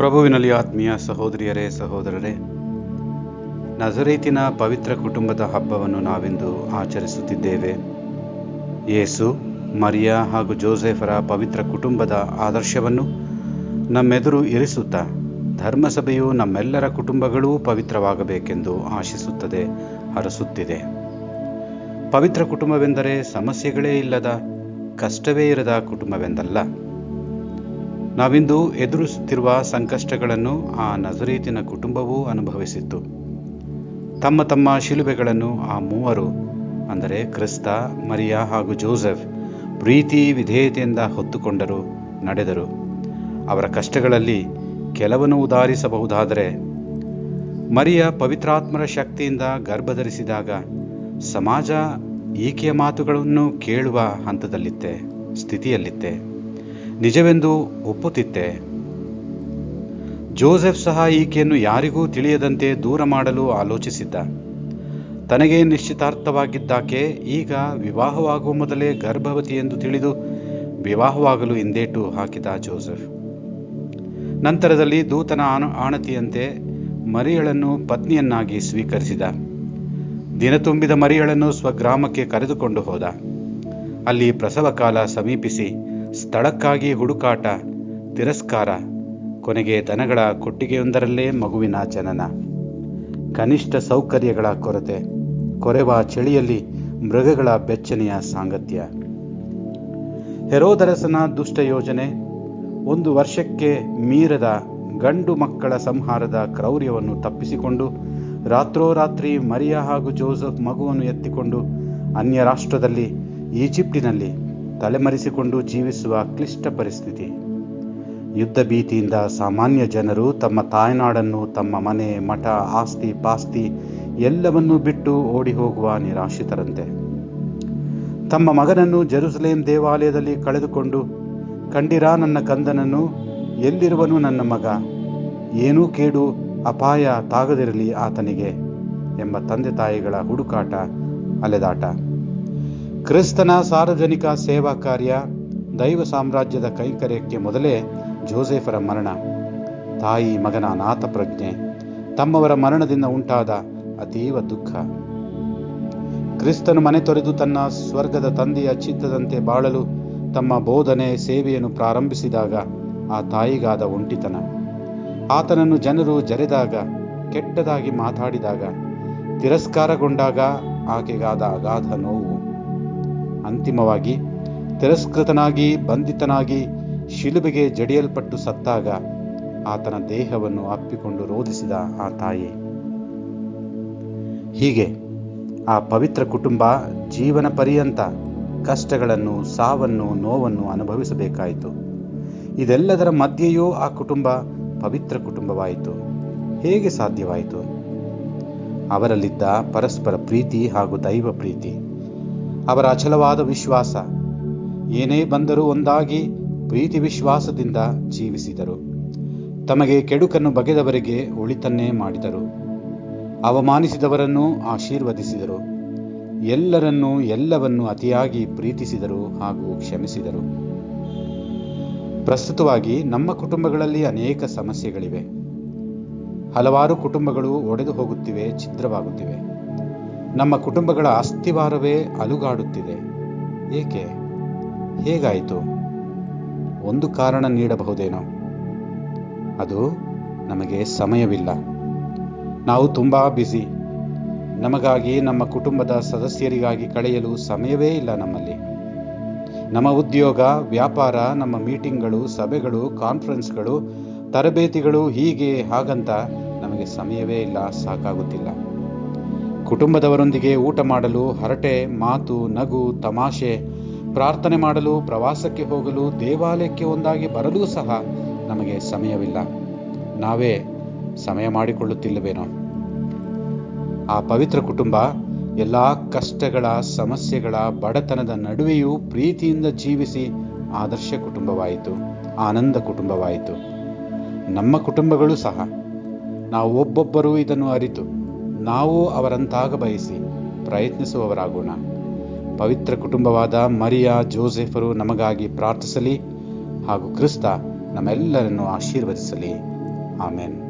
ಪ್ರಭುವಿನಲ್ಲಿ ಆತ್ಮೀಯ ಸಹೋದರಿಯರೇ, ಸಹೋದರರೇ, ನಜರೇತಿನ ಪವಿತ್ರ ಕುಟುಂಬದ ಹಬ್ಬವನ್ನು ನಾವಿಂದು ಆಚರಿಸುತ್ತಿದ್ದೇವೆ. ಯೇಸು, ಮರಿಯಾ ಹಾಗೂ ಜೋಸೆಫರ ಪವಿತ್ರ ಕುಟುಂಬದ ಆದರ್ಶವನ್ನು ನಮ್ಮೆದುರು ಇರಿಸುತ್ತಾ ಧರ್ಮಸಭೆಯು ನಮ್ಮೆಲ್ಲರ ಕುಟುಂಬಗಳೂ ಪವಿತ್ರವಾಗಬೇಕೆಂದು ಆಶಿಸುತ್ತದೆ, ಹರಸುತ್ತಿದೆ. ಪವಿತ್ರ ಕುಟುಂಬವೆಂದರೆ ಸಮಸ್ಯೆಗಳೇ ಇಲ್ಲದ, ಕಷ್ಟವೇ ಇರದ ಕುಟುಂಬವೆಂದಲ್ಲ. ನಾವಿಂದು ಎದುರಿಸುತ್ತಿರುವ ಸಂಕಷ್ಟಗಳನ್ನು ಆ ನಜರೀತಿನ ಕುಟುಂಬವೂ ಅನುಭವಿಸಿತ್ತು. ತಮ್ಮ ತಮ್ಮ ಶಿಲುಬೆಗಳನ್ನು ಆ ಮೂವರು, ಅಂದರೆ ಕ್ರಿಸ್ತ, ಮರಿಯಾ ಹಾಗೂ ಜೋಸೆಫ್, ಪ್ರೀತಿ ವಿಧೇಯತೆಯಿಂದ ಹೊತ್ತುಕೊಂಡರು, ನಡೆದರು. ಅವರ ಕಷ್ಟಗಳಲ್ಲಿ ಕೆಲವನ್ನು ಉದಾರಿಸಬಹುದಾದರೆ, ಮರಿಯ ಪವಿತ್ರಾತ್ಮರ ಶಕ್ತಿಯಿಂದ ಗರ್ಭಧರಿಸಿದಾಗ ಸಮಾಜ ಈಕೆಯ ಮಾತುಗಳನ್ನು ಕೇಳುವ ಹಂತದಲ್ಲಿತ್ತೆ, ಸ್ಥಿತಿಯಲ್ಲಿತ್ತೆ. ನಿಜವೆಂದು ಒಪ್ಪುತ್ತಿತ್ತೆ ಜೋಸೆಫ್ ಸಹ ಈಕೆಯನ್ನು ಯಾರಿಗೂ ತಿಳಿಯದಂತೆ ದೂರ ಮಾಡಲು ಆಲೋಚಿಸಿದ್ದ. ತನಗೆ ನಿಶ್ಚಿತಾರ್ಥವಾಗಿದ್ದಾಕೆ ಈಗ ವಿವಾಹವಾಗುವ ಮೊದಲೇ ಗರ್ಭವತಿ ಎಂದು ತಿಳಿದು ವಿವಾಹವಾಗಲು ಹಿಂದೇಟು ಹಾಕಿದ ಜೋಸೆಫ್. ನಂತರದಲ್ಲಿ ದೂತನ ಆಣ, ಆಣತಿಯಂತೆ ಮರಿಯಳನ್ನು ಪತ್ನಿಯನ್ನಾಗಿ ಸ್ವೀಕರಿಸಿದ. ದಿನ ತುಂಬಿದ ಮರಿಯಳನ್ನು ಸ್ವಗ್ರಾಮಕ್ಕೆ ಕರೆದುಕೊಂಡು ಹೋದ. ಅಲ್ಲಿ ಪ್ರಸವ ಕಾಲ ಸಮೀಪಿಸಿ ಸ್ಥಳಕ್ಕಾಗಿ ಹುಡುಕಾಟ, ತಿರಸ್ಕಾರ, ಕೊನೆಗೆ ದನಗಳ ಕೊಟ್ಟಿಗೆಯೊಂದರಲ್ಲೇ ಮಗುವಿನ ಜನನ. ಕನಿಷ್ಠ ಸೌಕರ್ಯಗಳ ಕೊರತೆ, ಕೊರೆವ ಚಳಿಯಲ್ಲಿ ಮೃಗಗಳ ಬೆಚ್ಚನೆಯ ಸಾಂಗತ್ಯ. ಹೆರೋದರಸನ ದುಷ್ಟ ಯೋಜನೆ, ಒಂದು ವರ್ಷಕ್ಕೆ ಮೀರದ ಗಂಡು ಮಕ್ಕಳ ಸಂಹಾರದ ಕ್ರೌರ್ಯವನ್ನು ತಪ್ಪಿಸಿಕೊಂಡು ರಾತ್ರೋರಾತ್ರಿ ಮರಿಯಾ ಹಾಗೂ ಜೋಸೆಫ್ ಮಗುವನ್ನು ಎತ್ತಿಕೊಂಡು ಅನ್ಯ ರಾಷ್ಟ್ರದಲ್ಲಿ ಈಜಿಪ್ಟಿನಲ್ಲಿ ತಲೆಮರೆಸಿಕೊಂಡು ಜೀವಿಸುವ ಕ್ಲಿಷ್ಟ ಪರಿಸ್ಥಿತಿ. ಯುದ್ಧ ಭೀತಿಯಿಂದ ಸಾಮಾನ್ಯ ಜನರು ತಮ್ಮ ತಾಯ್ನಾಡನ್ನು, ತಮ್ಮ ಮನೆ, ಮಠ, ಆಸ್ತಿ, ಪಾಸ್ತಿ ಎಲ್ಲವನ್ನೂ ಬಿಟ್ಟು ಓಡಿ ಹೋಗುವ ನಿರಾಶ್ರಿತರಂತೆ. ತಮ್ಮ ಮಗನನ್ನು ಜೆರುಸಲೇಂ ದೇವಾಲಯದಲ್ಲಿ ಕಳೆದುಕೊಂಡು, ಕಂಡಿರಾ ನನ್ನ ಕಂದನನ್ನು, ಎಲ್ಲಿರುವನು ನನ್ನ ಮಗ? ಏನೂ ಕೇಡು, ಅಪಾಯ ತಾಗದಿರಲಿ ಆತನಿಗೆ ಎಂಬ ತಂದೆ ತಾಯಿಗಳ ಹುಡುಕಾಟ, ಅಲೆದಾಟ. ಕ್ರಿಸ್ತನ ಸಾರ್ವಜನಿಕ ಸೇವಾ ಕಾರ್ಯ ದೈವ ಸಾಮ್ರಾಜ್ಯದ ಕೈಂಕರ್ಯಕ್ಕೆ ಮೊದಲೇ ಜೋಸೆಫರ ಮರಣ. ತಾಯಿ ಮಗನ ನಾಥ ಪ್ರಜ್ಞೆ, ತಮ್ಮವರ ಮರಣದಿಂದ ಉಂಟಾದ ಅತೀವ ದುಃಖ. ಕ್ರಿಸ್ತನು ಮನೆ ತೊರೆದು ತನ್ನ ಸ್ವರ್ಗದ ತಂದೆಯ ಚಿತ್ತದಂತೆ ಬಾಳಲು ತಮ್ಮ ಬೋಧನೆ ಸೇವೆಯನ್ನು ಪ್ರಾರಂಭಿಸಿದಾಗ ಆ ತಾಯಿಗಾದ ಒಂಟಿತನ. ಆತನನ್ನು ಜನರು ಜರೆದಾಗ, ಕೆಟ್ಟದಾಗಿ ಮಾತಾಡಿದಾಗ, ತಿರಸ್ಕಾರಗೊಂಡಾಗ ಆಕೆಗಾದ ಅಗಾಧ ನೋವು. ಅಂತಿಮವಾಗಿ ತಿರಸ್ಕೃತನಾಗಿ ಬಂಧಿತನಾಗಿ ಶಿಲುಬೆಗೆ ಜಡಿಯಲ್ಪಟ್ಟು ಸತ್ತಾಗ ಆತನ ದೇಹವನ್ನು ಅಪ್ಪಿಕೊಂಡು ರೋಧಿಸಿದ ಆ ತಾಯಿ. ಹೀಗೆ ಆ ಪವಿತ್ರ ಕುಟುಂಬ ಜೀವನ ಪರ್ಯಂತ ಕಷ್ಟಗಳನ್ನು, ಸಾವನ್ನು, ನೋವನ್ನು ಅನುಭವಿಸಬೇಕಾಯಿತು. ಇದೆಲ್ಲದರ ಮಧ್ಯೆಯೂ ಆ ಕುಟುಂಬ ಪವಿತ್ರ ಕುಟುಂಬವಾಯಿತು. ಹೇಗೆ ಸಾಧ್ಯವಾಯಿತು? ಅವರಲ್ಲಿದ್ದ ಪರಸ್ಪರ ಪ್ರೀತಿ ಹಾಗೂ ದೈವ ಪ್ರೀತಿ ಅವರ ಅಚಲವಾದ ವಿಶ್ವಾಸ. ಏನೇ ಬಂದರೂ ಒಂದಾಗಿ ಪ್ರೀತಿ ವಿಶ್ವಾಸದಿಂದ ಜೀವಿಸಿದರು. ತಮಗೆ ಕೆಡುಕನ್ನು ಬಗೆದವರಿಗೆ ಒಳಿತನ್ನೇ ಮಾಡಿದರು. ಅವಮಾನಿಸಿದವರನ್ನು ಆಶೀರ್ವದಿಸಿದರು. ಎಲ್ಲರನ್ನೂ ಎಲ್ಲವನ್ನು ಅತಿಯಾಗಿ ಪ್ರೀತಿಸಿದರು ಹಾಗೂ ಕ್ಷಮಿಸಿದರು. ಪ್ರಸ್ತುತವಾಗಿ ನಮ್ಮ ಕುಟುಂಬಗಳಲ್ಲಿ ಅನೇಕ ಸಮಸ್ಯೆಗಳಿವೆ. ಹಲವಾರು ಕುಟುಂಬಗಳು ಒಡೆದು ಹೋಗುತ್ತಿವೆ, ಛಿದ್ರವಾಗುತ್ತಿವೆ. ನಮ್ಮ ಕುಟುಂಬಗಳ ಅಸ್ಥಿವಾರವೇ ಅಲುಗಾಡುತ್ತಿದೆ. ಏಕೆ? ಹೇಗಾಯಿತು? ಒಂದು ಕಾರಣ ನೀಡಬಹುದೇನೋ? ಅದು ನಮಗೆ ಸಮಯವಿಲ್ಲ. ನಾವು ತುಂಬ ಬ್ಯುಸಿ. ನಮಗಾಗಿ, ನಮ್ಮ ಕುಟುಂಬದ ಸದಸ್ಯರಿಗಾಗಿ ಕಳೆಯಲು ಸಮಯವೇ ಇಲ್ಲ ನಮ್ಮಲ್ಲಿ. ನಮ್ಮ ಉದ್ಯೋಗ, ವ್ಯಾಪಾರ, ನಮ್ಮ ಮೀಟಿಂಗ್ಗಳು, ಸಭೆಗಳು, ಕಾನ್ಫರೆನ್ಸ್ಗಳು, ತರಬೇತಿಗಳು ಹೀಗೆ ಹಾಗಂತ ನಮಗೆ ಸಮಯವೇ ಇಲ್ಲ, ಸಾಕಾಗುತ್ತಿಲ್ಲ. ಕುಟುಂಬದವರೊಂದಿಗೆ ಊಟ ಮಾಡಲು ಹರಟೆ, ಮಾತು, ನಗು, ತಮಾಷೆ, ಪ್ರಾರ್ಥನೆ ಮಾಡಲು, ಪ್ರವಾಸಕ್ಕೆ ಹೋಗಲು, ದೇವಾಲಯಕ್ಕೆ ಒಂದಾಗಿ ಬರಲೂ ಸಹ ನಮಗೆ ಸಮಯವಿಲ್ಲ. ನಾವೇ ಸಮಯ ಮಾಡಿಕೊಳ್ಳುತ್ತಿಲ್ಲವೇನೋ. ಆ ಪವಿತ್ರ ಕುಟುಂಬ ಎಲ್ಲ ಕಷ್ಟಗಳ, ಸಮಸ್ಯೆಗಳ, ಬಡತನದ ನಡುವೆಯೂ ಪ್ರೀತಿಯಿಂದ ಜೀವಿಸಿ ಆದರ್ಶ ಕುಟುಂಬವಾಯಿತು, ಆನಂದ ಕುಟುಂಬವಾಯಿತು. ನಮ್ಮ ಕುಟುಂಬಗಳು ಸಹ, ನಾವು ಒಬ್ಬೊಬ್ಬರೂ ಇದನ್ನು ಅರಿತು. ನಾವು ಅವರಂತಾಗ ಬಯಸಿ ಪ್ರಯತ್ನಿಸುವವರಾಗೋಣ. ಪವಿತ್ರ ಕುಟುಂಬವಾದ ಮರಿಯಾ, ಜೋಸೆಫರು ನಮಗಾಗಿ ಪ್ರಾರ್ಥಿಸಲಿ ಹಾಗೂ ಕ್ರಿಸ್ತ ನಮ್ಮೆಲ್ಲರನ್ನು ಆಶೀರ್ವದಿಸಲಿ. ಆಮೇನ್.